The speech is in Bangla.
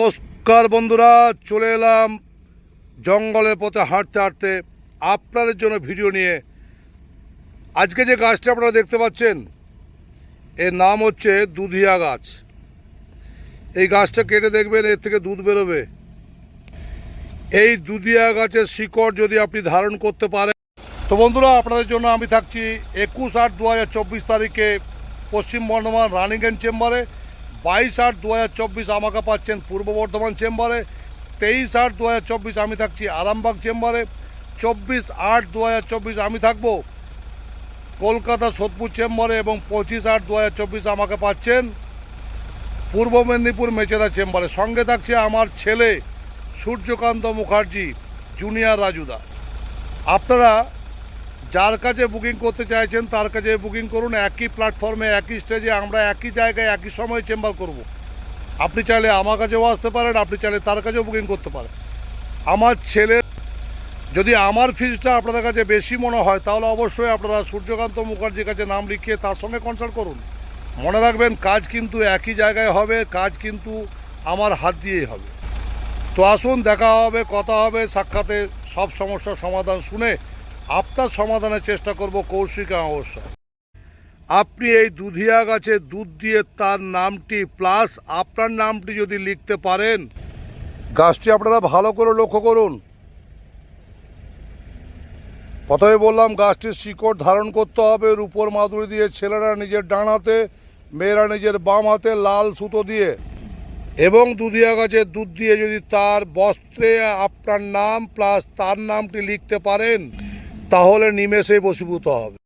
নমস্কার বন্ধুরা, চলে এলাম জঙ্গলের পথে হাঁটতে হাঁটতে আপনাদের জন্য ভিডিও নিয়ে। আজকে যে গাছটা আপনারা দেখতে পাচ্ছেন, এর নাম হচ্ছে দুধিয়া গাছ। এই গাছটা কেটে দেখবেন, এর থেকে দুধ বেরোবে। এই দুধিয়া গাছের শিকড় যদি আপনি ধারণ করতে পারেন। তো বন্ধুরা, আপনাদের জন্য আমি থাকছি একুশ আট দু তারিখে পশ্চিম বর্ধমান রানিগঞ্জ চেম্বারে। বাইশ আট দু হাজার চব্বিশ আমাকে পাচ্ছেন পূর্ব বর্ধমান চেম্বারে, তেইশ আট দু হাজার চব্বিশ আমি থাকছি আরামবাগ চেম্বারে, চব্বিশ আট দু হাজার চব্বিশ আমি থাকব কলকাতা সোদপুর চেম্বারে এবং পঁচিশ আট দু হাজার চব্বিশ আমাকে পাচ্ছেন পূর্ব মেদিনীপুর মেচেদা চেম্বারে। সঙ্গে থাকছে আমার ছেলে সূর্যকান্ত মুখার্জি জুনিয়র রাজুদা। আপনারা যার কাছে বুকিং করতে চাইছেন, তার কাছে বুকিং করুন। একই প্ল্যাটফর্মে একই স্টেজে আমরা একই জায়গায়, একই সময় চেম্বার করব। আপনি চাইলে আমার কাছেও আসতে পারেন, আপনি চাইলে তার কাছেও বুকিং করতে পারেন। আমার ছেলের যদি আমার ফিজটা আপনাদের কাছে বেশি মনে হয়, তাহলে অবশ্যই আপনারা সূর্যকান্ত মুখার্জির কাছে নাম লিখিয়ে তার সঙ্গে কনসাল্ট করুন। মনে রাখবেন, কাজ কিন্তু একই জায়গায় হবে, কাজ কিন্তু আমার হাত দিয়েই হবে। তো আসুন, দেখা হবে, কথা হবে, সাক্ষাতে সব সমস্যার সমাধান শুনে আপনার সমাধানের চেষ্টা করব কৌশিক অবশ্য আপনি এই দুধিয়া গাছে দুধ দিয়ে তার নামটি প্লাস আপনার নামটি যদি লিখতে পারেন। গাছটি আপনারা ভালো করে লক্ষ্য করুন। প্রথমে বললাম গাছটির শিকড় ধারণ করতে হবে, রূপোর মাদুরি দিয়ে ছেলেরা নিজের ডান হাতে মেয়েরা নিজের বাম হাতে লাল সুতো দিয়ে। এবং দুধিয়া গাছের দুধ দিয়ে যদি তার বস্ত্রে আপনার নাম প্লাস তার নামটি লিখতে পারেন। তাহলে নিমেষে বসীভূত হবে।